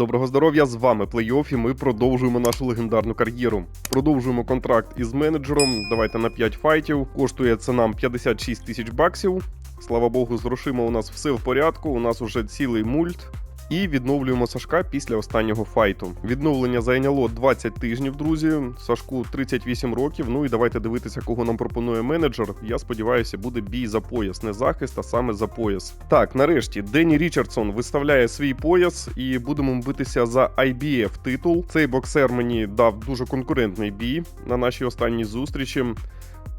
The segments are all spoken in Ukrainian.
Доброго здоров'я, з вами Плейоф і ми продовжуємо нашу легендарну кар'єру. Продовжуємо контракт із менеджером. Давайте на 5 файтів. Коштує це нам 56 тисяч баксів. Слава Богу, з грошима у нас все в порядку. У нас уже цілий мульт. І відновлюємо Сашка після останнього файту. Відновлення зайняло 20 тижнів, друзі. Сашку 38 років. Ну і давайте дивитися, кого нам пропонує менеджер. Я сподіваюся, буде бій за пояс, не захист, а саме за пояс. Так, нарешті Денні Річардсон виставляє свій пояс, і будемо битися за IBF титул. Цей боксер мені дав дуже конкурентний бій на нашій останній зустрічі.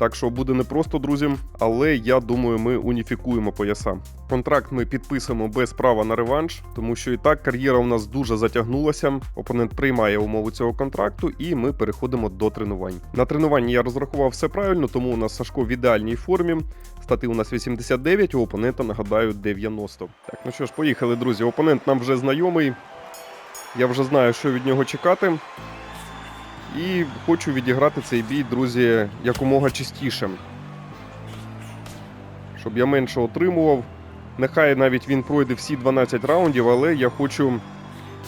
Так що буде непросто, друзі, але я думаю, ми уніфікуємо пояса. Контракт ми підписуємо без права на реванш, тому що і так кар'єра у нас дуже затягнулася. Опонент приймає умови цього контракту, і ми переходимо до тренувань. На тренуванні я розрахував все правильно, тому у нас Сашко в ідеальній формі. Стати у нас 89, у опонента нагадаю 90. Так, ну що ж, поїхали, друзі. Опонент нам вже знайомий. Я вже знаю, що від нього чекати. І хочу відіграти цей бій, друзі, якомога частіше. Щоб я менше отримував. Нехай навіть він пройде всі 12 раундів, але я хочу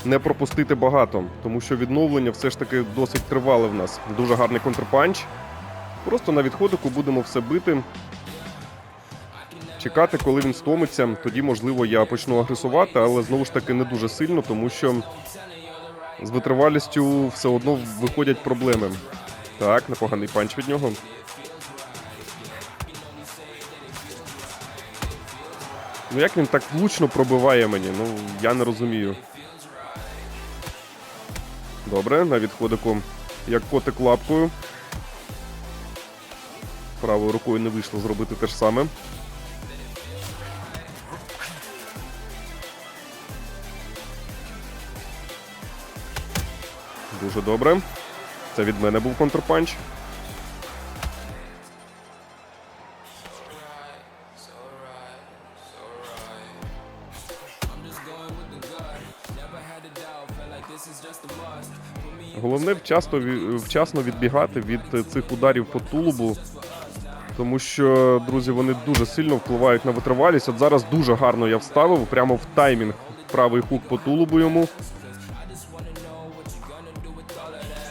не пропустити багато, тому що відновлення все ж таки досить тривале в нас. Дуже гарний контрпанч. Просто на відходику будемо все бити. Чекати, коли він стомиться, тоді, можливо, я почну агресувати, але знову ж таки не дуже сильно, тому що з витривалістю все одно виходять проблеми. Так, непоганий панч від нього. Ну як він так влучно пробиває мені? Ну, я не розумію. Добре, на відходику як котик лапкою. Правою рукою не вийшло зробити те ж саме. Дуже добре. Це від мене був контрпанч. Головне вчасно, вчасно відбігати від цих ударів по тулубу. Тому що, друзі, вони дуже сильно впливають на витривалість. От зараз дуже гарно я вставив, прямо в таймінг правий хук по тулубу йому.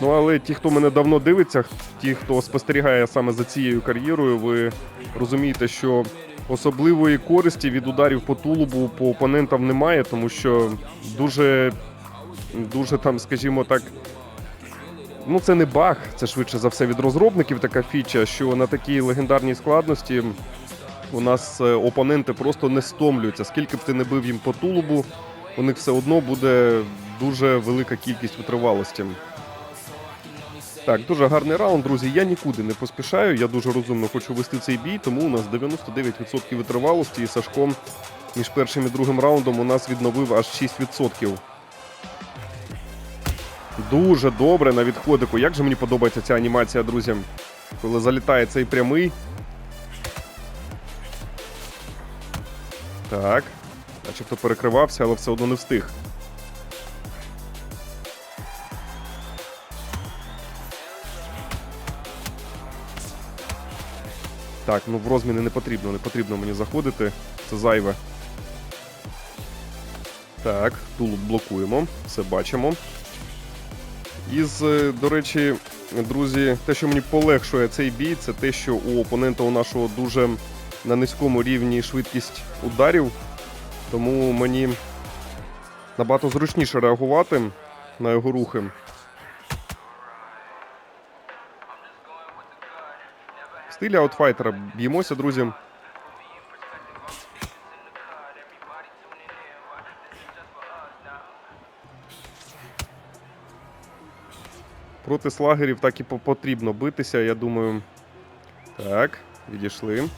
Ну, але ті, хто мене давно дивиться, ті, хто спостерігає саме за цією кар'єрою, ви розумієте, що особливої користі від ударів по тулубу по опонентам немає, тому що дуже, дуже там, скажімо так. Ну, це не баг, це швидше за все від розробників така фіча, що на такій легендарній складності у нас е, опоненти просто не стомлюються. Скільки б ти не бив їм по тулубу, у них все одно буде дуже велика кількість витривалості. Так, дуже гарний раунд, друзі. Я нікуди не поспішаю. Я дуже розумно хочу вести цей бій, тому у нас 99% витривалості і Сашко між першим і другим раундом у нас відновив аж 6%. Дуже добре на відходику. Як же мені подобається ця анімація, друзі. Коли залітає цей прямий. Так. Начебто перекривався, але все одно не встиг. Так, ну в розміни не потрібно, не потрібно мені заходити. Це зайве. Так, тулуб блокуємо, все бачимо. Із, е, до речі, друзі, те, що мені полегшує цей бій, це те, що у опонента у нашого дуже на низькому рівні швидкість ударів. Тому мені набагато зручніше реагувати на його рухи. Стилі аутфайтера б'ємося, друзі. Проти слагерів так і потрібно битися, я думаю. Так, відійшли.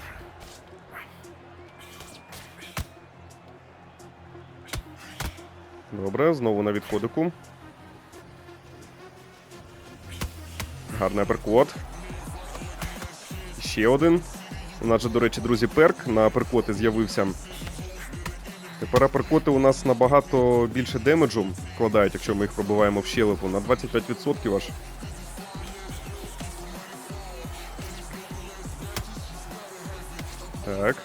Добре, знову на відходику. Гарний аперкот. Ще один. У нас же, до речі, друзі, перк на аперкоти з'явився. Тепер аперкоти у нас набагато більше демеджу вкладають, якщо ми їх пробиваємо в щелепу, на 25% аж. Так.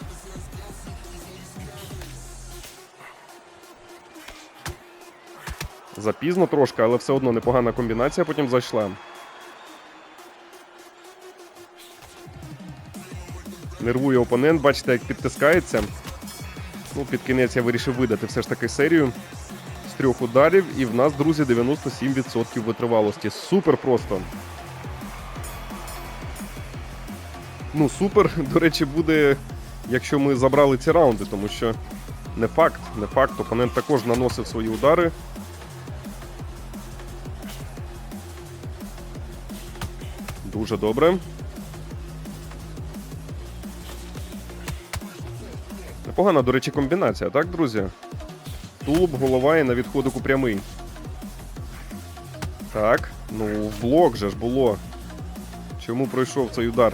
Запізно трошки, але все одно непогана комбінація потім зайшла. Нервує опонент, бачите, як підтискається. Ну, під кінець я вирішив видати все ж таки серію з трьох ударів. І в нас, друзі, 97% витривалості. Супер просто. Ну, супер, до речі, буде, якщо ми забрали ці раунди, тому що не факт, не факт. Опонент також наносив свої удари. Дуже добре. Непогана, до речі, комбінація, так, друзі? Тулуб, голова і на відходику прямий. Так, ну, блок же ж було. Чому пройшов цей удар?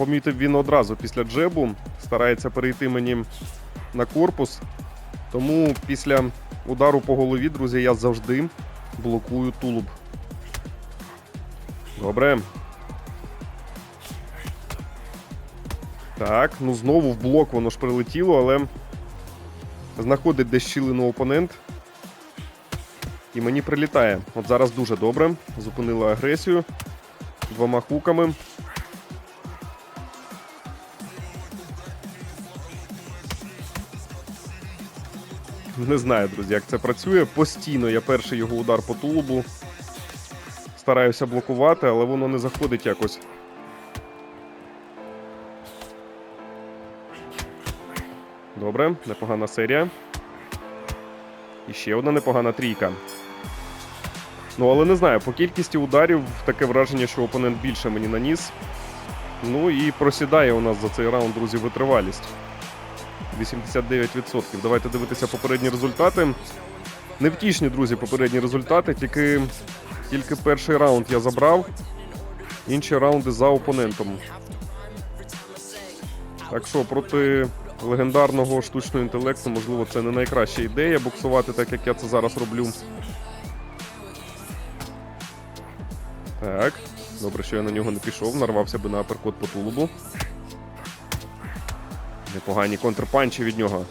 Помітив, він одразу після джебу старається перейти мені на корпус. Тому після удару по голові, друзі, я завжди блокую тулуб. Добре. Так, ну знову в блок воно ж прилетіло, але знаходить десь щілину опонент. І мені прилітає. От зараз дуже добре. Зупинила агресію двома хуками. Не знаю, друзі, як це працює. Постійно я перший його удар по тулубу. Стараюся блокувати, але воно не заходить якось. Добре, непогана серія. І ще одна непогана трійка. Ну, але не знаю, по кількості ударів таке враження, що опонент більше мені наніс. Ну і просідає у нас за цей раунд, друзі, витривалість. 89%. Давайте дивитися попередні результати. Невтішні, друзі, попередні результати. Тільки, тільки перший раунд я забрав. Інші раунди за опонентом. Так що проти легендарного штучного інтелекту, можливо, це не найкраща ідея боксувати, так як я це зараз роблю. Так, добре, що я на нього не пішов, нарвався би на аперкот по тулубу. Непогані контрпанчі від нього.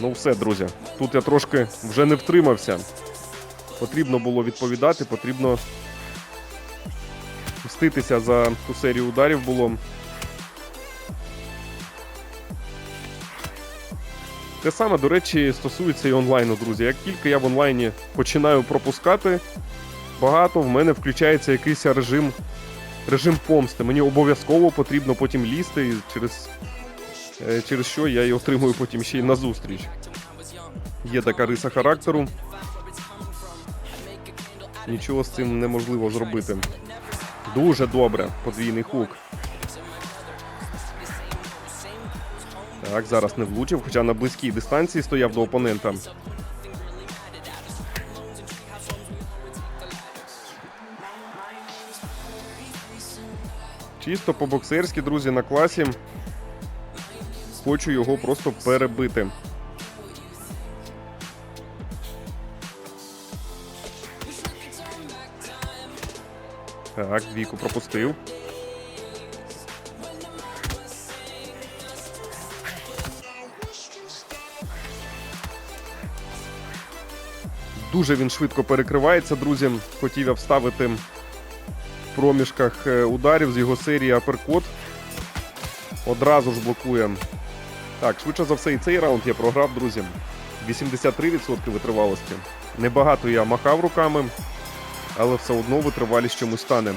Ну, все, друзі. Тут я трошки вже не втримався. Потрібно було відповідати, потрібно мститися за ту серію ударів було. Те саме, до речі, стосується і онлайну, друзі. Як тільки я в онлайні починаю пропускати багато, в мене включається якийсь режим режим помсти. Мені обов'язково потрібно потім лізти, через, е, через що я і отримую потім ще й на зустріч. Є така риса характеру. Нічого з цим неможливо зробити. Дуже добре, подвійний хук. Так, зараз не влучив, хоча на близькій дистанції стояв до опонента. Чисто по-боксерськи, друзі, на класі. Хочу його просто перебити. Так, двійку пропустив. Дуже він швидко перекривається, друзі. Хотів я вставити проміжках е, ударів з його серії Аперкот. Одразу ж блокує. Так, швидше за все, і цей раунд я програв, друзі. 83% витривалості. Небагато я махав руками, але все одно витривалість чомусь стане.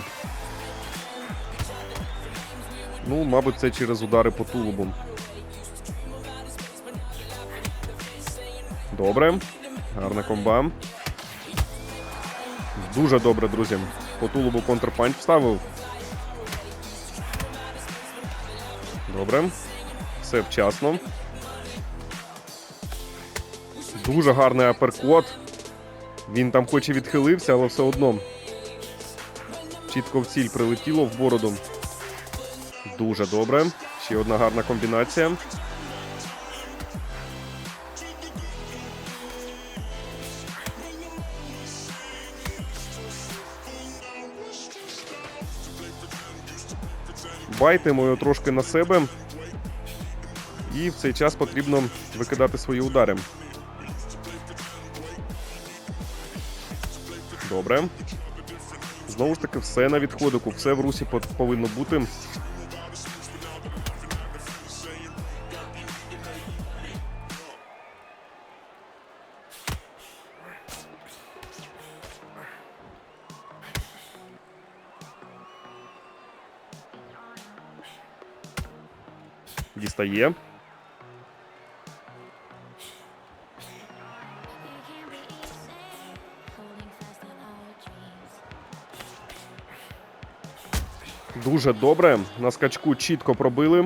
Ну, мабуть, це через удари по тулубу. Добре. Гарна комба. Дуже добре, друзі. По тулубу контрпанч вставив. Добре. Все вчасно. Дуже гарний аперкот. Він там хоч і відхилився, але все одно. Чітко в ціль прилетіло в бороду. Дуже добре. Ще одна гарна комбінація. Байтимо його трошки на себе. І в цей час потрібно викидати свої удари. Добре. Знову ж таки, все на відходику, все в русі повинно бути. Дістає. Дуже добре. На скачку чітко пробили.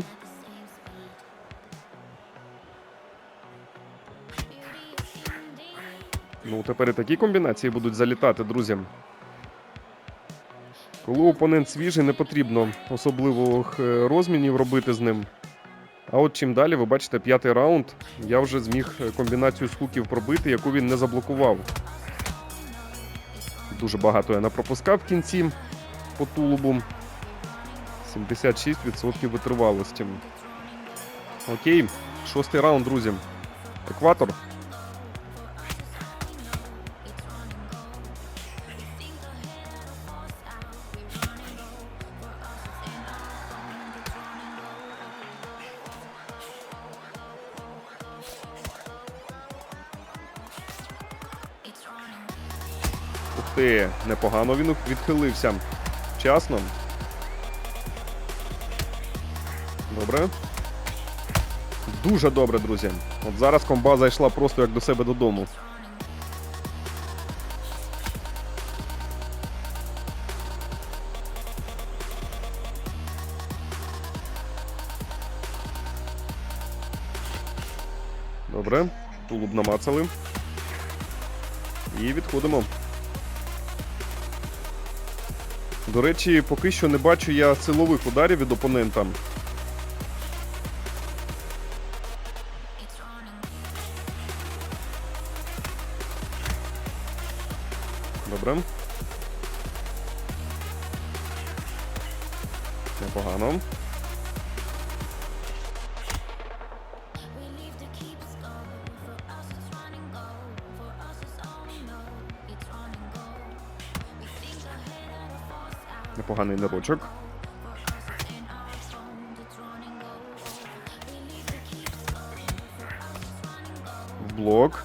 Ну, тепер і такі комбінації будуть залітати, друзі. Коли опонент свіжий, не потрібно особливих е, розмінів робити з ним. А от чим далі, ви бачите, п'ятий раунд. Я вже зміг е, комбінацію з хуків пробити, яку він не заблокував. Дуже багато я напропускав в кінці по тулубу. 76% витривалості. Окей, шостий раунд, друзі. Екватор. Ух ти, непогано він відхилився. Вчасно. Добре. Дуже добре, друзі. От зараз комба зайшла просто як до себе додому. Добре. Тулуб намацали. І відходимо. До речі, поки що не бачу я силових ударів від опонента. Добре. Непогано. Непоганий нирочок. В блок.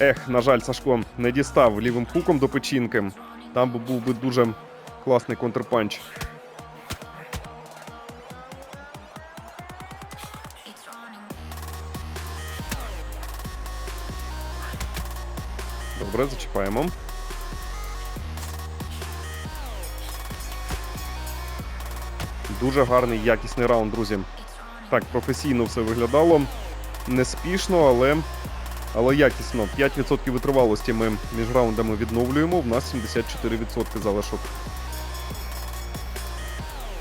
Ех, на жаль, Сашко не дістав лівим хуком до печінки. Там би був би дуже класний контрпанч. Добре, зачіпаємо. Дуже гарний, якісний раунд, друзі. Так, професійно все виглядало. Не спішно, але, але якісно. 5% витривалості ми між раундами відновлюємо. В нас 74% залишок.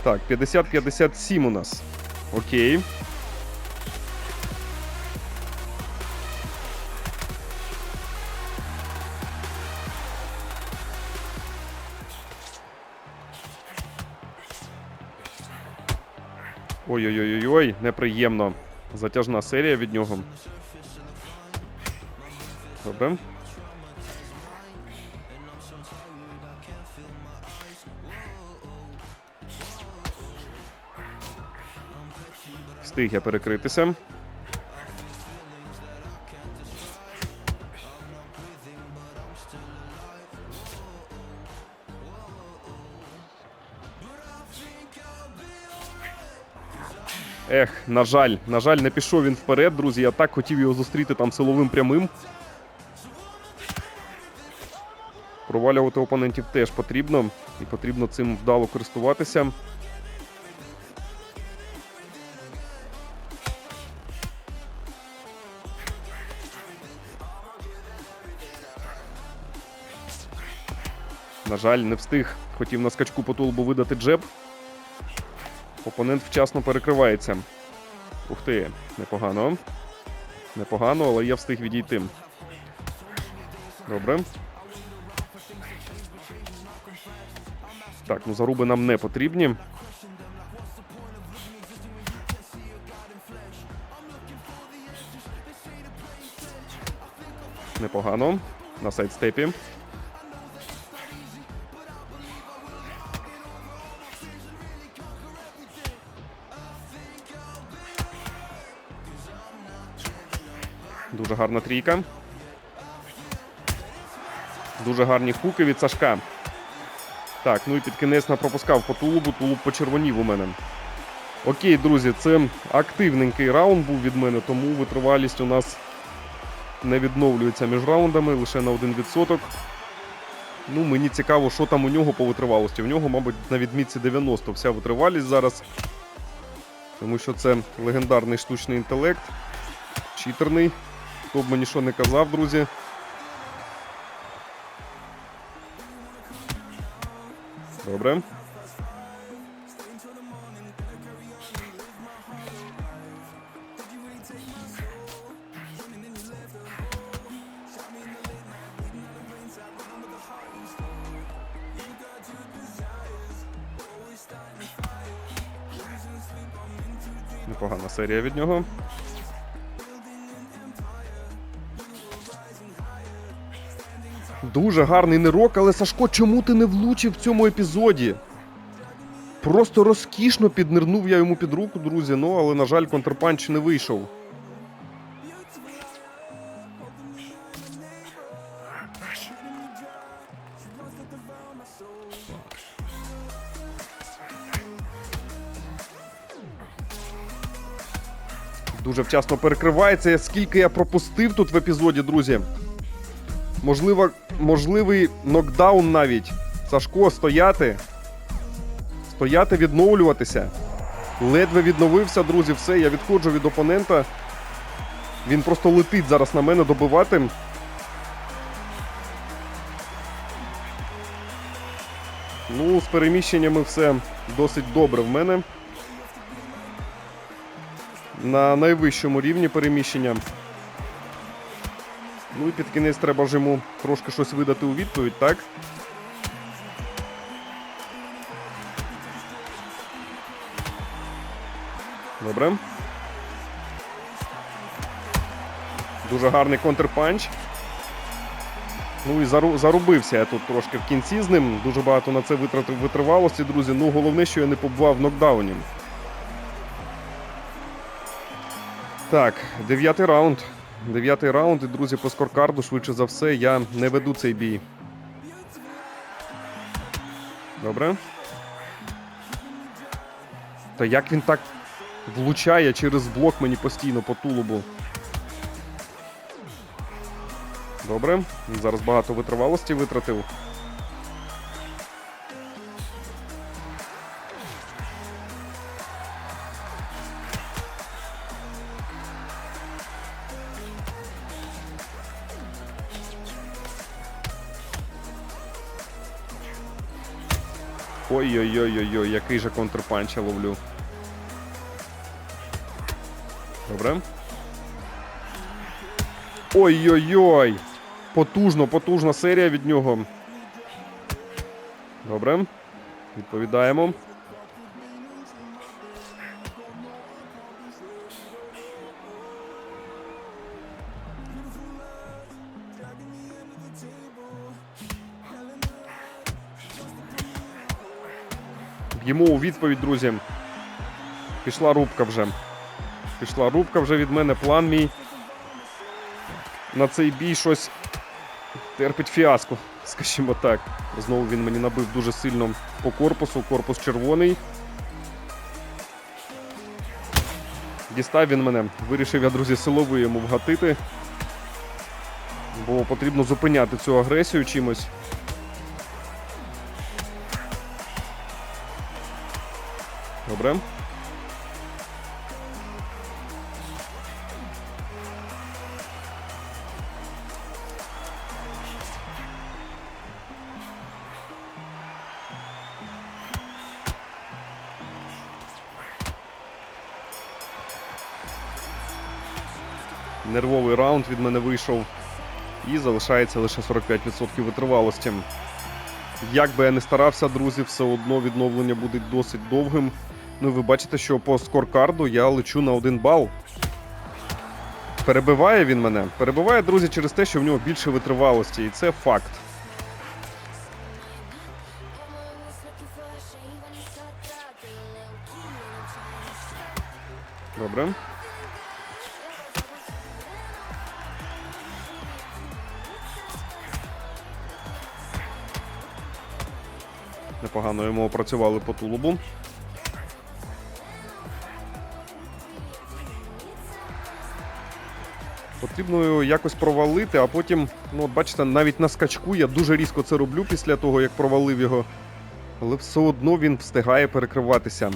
Так, 50-57 у нас. Окей. Ой-ой-ой, неприємно. Затяжна серія від нього. Добре. Встиг я перекритися. Ех, на жаль, на жаль, не пішов він вперед, друзі. Я так хотів його зустріти там силовим прямим. Провалювати опонентів теж потрібно, і потрібно цим вдало користуватися. На жаль, не встиг. Хотів на скачку по тулубу видати джеб. Опонент вчасно перекривається. Ух ти, непогано. Непогано, але я встиг відійти. Добре. Так, ну заруби нам не потрібні. Непогано. На сайдстепі. Дуже гарна трійка. Дуже гарні хуки від Сашка. Так, ну і під кінець не пропускав по тулубу, тулуб почервонів у мене. Окей, друзі, це активненький раунд був від мене, тому витривалість у нас не відновлюється між раундами лише на 1%. Ну, мені цікаво, що там у нього по витривалості. У нього, мабуть, на відмітці 90 вся витривалість зараз. Тому що це легендарний штучний інтелект. Читерний. Хто б мені що не казав, друзі. Добре. Непогана серія від нього. Дуже гарний нирок, але Сашко, чому ти не влучив в цьому епізоді? Просто розкішно піднирнув я йому під руку, друзі. Ну, але, на жаль, контрпанч не вийшов. Дуже вчасно перекривається. Скільки я пропустив тут в епізоді, друзі. Можливо, можливий нокдаун навіть. Сашко стояти. Стояти, відновлюватися. Ледве відновився, друзі. Все, я відходжу від опонента. Він просто летить зараз на мене добивати. Ну, з переміщеннями все досить добре в мене. На найвищому рівні переміщення. Ну і під кінець треба ж йому трошки щось видати у відповідь, так? Добре. Дуже гарний контрпанч. Ну і зару- зарубився я тут трошки в кінці з ним. Дуже багато на це витратив витривалості, друзі. Ну, головне, що я не побував в нокдауні. Так, дев'ятий раунд. Дев'ятий раунд, і друзі, по скоркарду, швидше за все, я не веду цей бій. Добре. Та як він так влучає через блок мені постійно по тулубу. Добре. Зараз багато витривалості витратив. Ой-ой-ой-ой-ой, який же контрпанч я ловлю. Добре. Ой-ой-ой! Потужно, потужна серія від нього. Добре. Відповідаємо. Б'ємо у відповідь, друзі. Пішла рубка вже. Пішла рубка вже від мене. План мій. На цей бій щось терпить фіаско, скажімо так. Знову він мені набив дуже сильно по корпусу. Корпус червоний. Дістав він мене. Вирішив я, друзі, силовий йому вгатити. Бо потрібно зупиняти цю агресію чимось. Добре. Нервовий раунд від мене вийшов. І залишається лише 45% витривалості. Як би я не старався, друзі, все одно відновлення буде досить довгим. Ну і ви бачите, що по скоркарду я лечу на один бал. Перебиває він мене. Перебиває, друзі, через те, що в нього більше витривалості, і це факт. Добре. Непогано йому опрацювали по тулубу. Потрібно його якось провалити, а потім, ну от бачите, навіть на скачку я дуже різко це роблю після того, як провалив його. Але все одно він встигає перекриватися.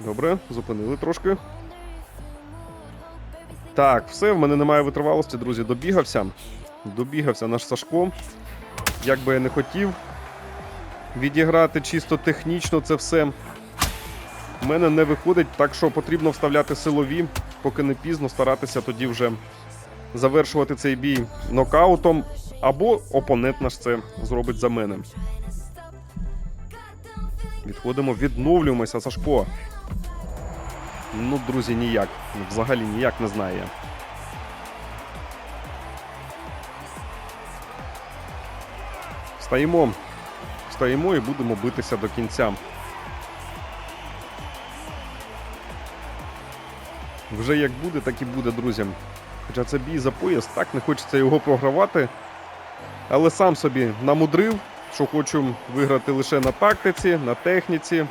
Добре, зупинили трошки. Так, все, в мене немає витривалості, друзі. Добігався. Добігався наш Сашко. Як би я не хотів відіграти чисто технічно це все. В мене не виходить, так що потрібно вставляти силові, поки не пізно старатися тоді вже завершувати цей бій нокаутом, або опонент наш це зробить за мене. Відходимо, відновлюємося, Сашко. Ну, друзі, ніяк. Взагалі ніяк не знає. Встаємо. Встаємо і будемо битися до кінця. Вже як буде, так і буде, друзі. Хоча це бій за пояс, так не хочеться його програвати. Але сам собі намудрив, що хочу виграти лише на тактиці, на техніці.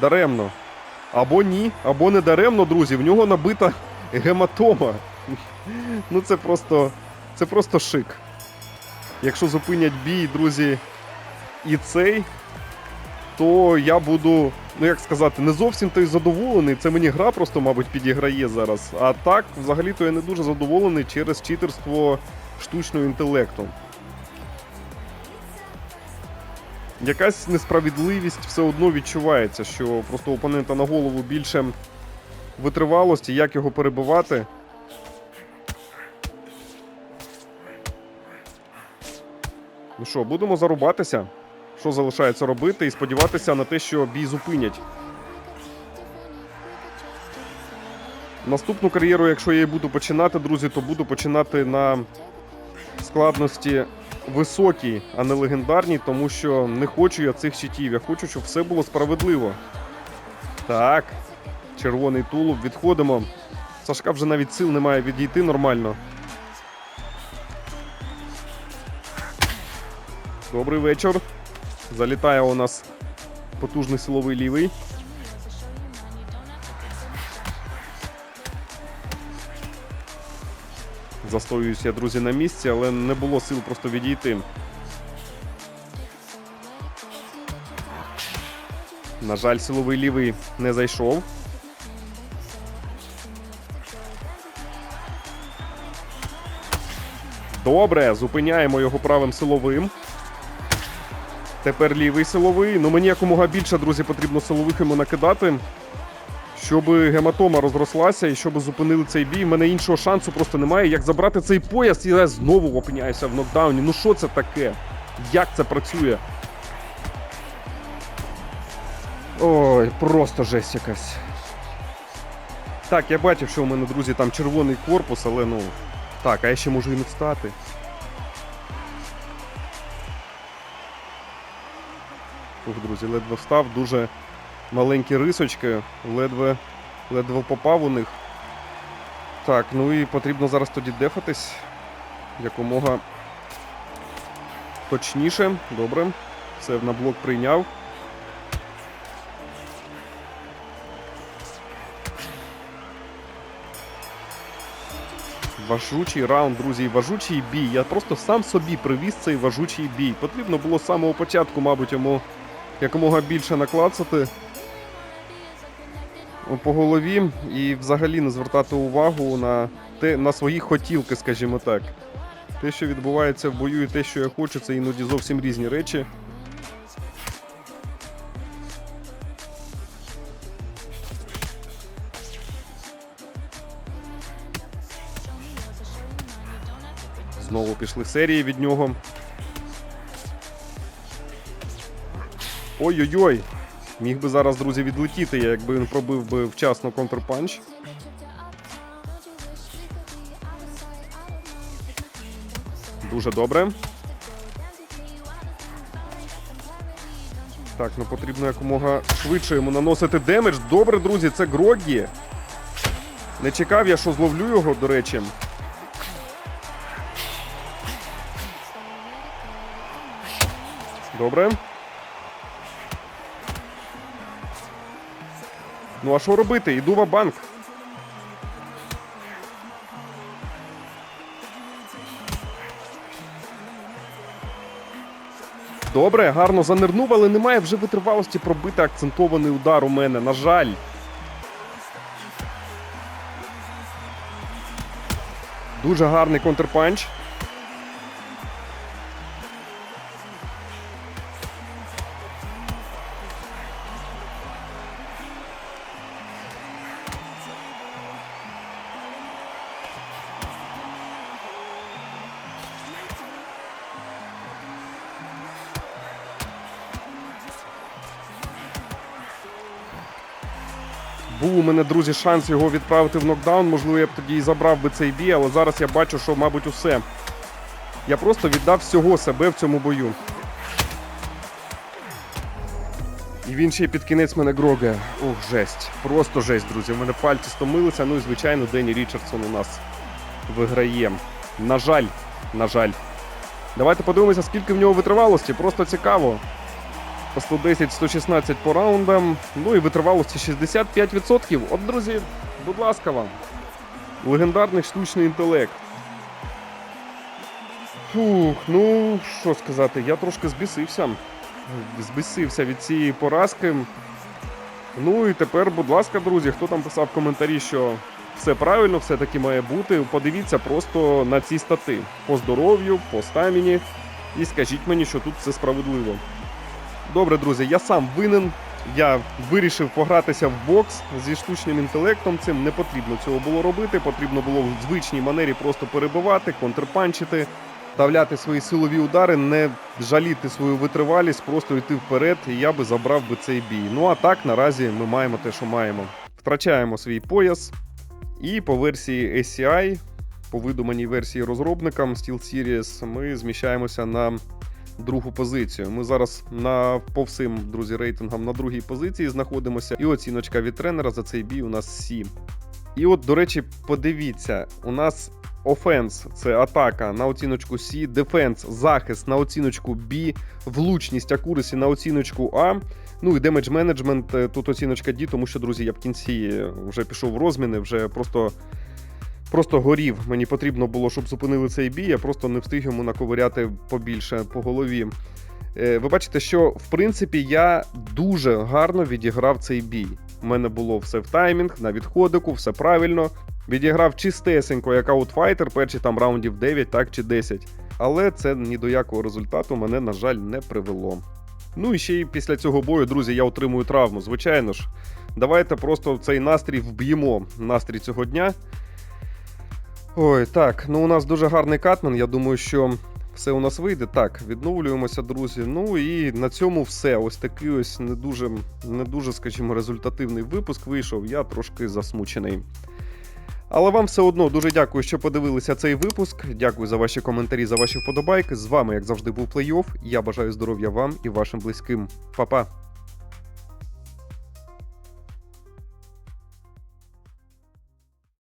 Даремно. Або ні, або не даремно, друзі. В нього набита гематома. Ну це просто. Це просто шик. Якщо зупинять бій, друзі, і цей, то я буду, ну як сказати, не зовсім той задоволений. Це мені гра просто, мабуть, підіграє зараз. А так, взагалі-то я не дуже задоволений через читерство штучного інтелекту. Якась несправедливість все одно відчувається, що просто опонента на голову більше витривалості, як його перебивати. Ну що, будемо зарубатися. Що залишається робити, і сподіватися на те, що бій зупинять. Наступну кар'єру, якщо я її буду починати, друзі, то буду починати на складності високій, а не легендарній, тому що не хочу я цих читів. Я хочу, щоб все було справедливо. Так, червоний тулуб, відходимо. Сашка вже навіть сил немає відійти нормально. Добрий вечір. Залітає у нас потужний силовий лівий. Застоююсь я, друзі, на місці, але не було сил просто відійти. На жаль, силовий лівий не зайшов. Добре, зупиняємо його правим силовим. Тепер лівий силовий. Ну мені якомога більше, друзі, потрібно силових йому накидати. Щоб гематома розрослася і щоб зупинили цей бій. У мене іншого шансу просто немає. Як забрати цей пояс, і я знову опиняюся в нокдауні. Ну що це таке? Як це працює? Ой, просто жесть якась. Так, я бачив, що у мене, друзі, там червоний корпус, але ну. Так, а я ще можу і не встати. Ух, друзі, ледве встав, дуже маленькі рисочки, ледве, ледве попав у них. Так, ну і потрібно зараз тоді дефатись якомога точніше. Добре. Все на блок прийняв. Важучий раунд, друзі, важучий бій. Я просто сам собі привіз цей важучий бій. Потрібно було з самого початку, мабуть, йому якомога більше наклацати по голові і взагалі не звертати увагу на, те, на свої хотілки, скажімо так. Те, що відбувається в бою, і те, що я хочу, це іноді зовсім різні речі. Знову пішли серії від нього. Ой-ой-ой! Міг би зараз, друзі, відлетіти, якби він пробив би вчасно контрпанч. Дуже добре. Так, ну потрібно якомога швидше йому наносити демедж. Добре, друзі, це Грогі. Не чекав я, що зловлю його, до речі. Добре. Ну а що робити? Іду в банк. Добре, гарно занирнув, але немає вже витривалості пробити акцентований удар у мене. На жаль. Дуже гарний контрпанч. Друзі, шанс його відправити в нокдаун. Можливо, я б тоді і забрав би цей бій, але зараз я бачу, що, мабуть, усе. Я просто віддав всього себе в цьому бою. І він ще під кінець мене грогає. Ох, жесть. Просто жесть, друзі. У мене пальці стомилися. Ну і звичайно, Денні Річардсон у нас виграє. На жаль, на жаль. Давайте подивимося, скільки в нього витривалості. Просто цікаво. По 110-116 по раундам. Ну і витривалості 65%. От, друзі, будь ласка вам. Легендарний штучний інтелект. Фух, ну що сказати, я трошки збісився. Збісився від цієї поразки. Ну і тепер, будь ласка, друзі, хто там писав коментарі, що все правильно, все таки має бути. Подивіться просто на ці стати по здоров'ю, по стаміні. І скажіть мені, що тут все справедливо. Добре, друзі, я сам винен. Я вирішив погратися в бокс зі штучним інтелектом. Цим не потрібно цього було робити. Потрібно було в звичній манері просто перебивати, контрпанчити, давляти свої силові удари, не жаліти свою витривалість, просто йти вперед, і я би забрав би цей бій. Ну а так наразі ми маємо те, що маємо. Втрачаємо свій пояс. І по версії SCI, по видуманій версії розробникам SteelSeries, ми зміщаємося на другу позицію. Ми зараз на по всім друзі рейтингам на другій позиції знаходимося. І оціночка від тренера за цей бій у нас 7. І от, до речі, подивіться, у нас офенс це атака на оціночку С, дефенс, захист на оціночку Б, влучність акурисі на оціночку А. Ну і демедж менеджмент тут оціночка D, тому що, друзі, я в кінці вже пішов в розміни, вже просто. Просто горів. Мені потрібно було, щоб зупинили цей бій. Я просто не встиг йому наковиряти побільше по голові. Е, Ви бачите, що в принципі я дуже гарно відіграв цей бій. У мене було все в таймінг, на відходику, все правильно. Відіграв чистесенько, як аутфайтер, перші там раундів 9, так чи 10. Але це ні до якого результату мене, на жаль, не привело. Ну і ще й після цього бою, друзі, я отримую травму. Звичайно ж, давайте просто цей настрій вб'ємо. Настрій цього дня. Ой, так, ну у нас дуже гарний катмен. Я думаю, що все у нас вийде. Так, відновлюємося, друзі. Ну і на цьому все. Ось такий ось не дуже, не дуже, скажімо, результативний випуск вийшов. Я трошки засмучений. Але вам все одно дуже дякую, що подивилися цей випуск. Дякую за ваші коментарі, за ваші вподобайки. З вами, як завжди, був плей-офф. Я бажаю здоров'я вам і вашим близьким. Па-па!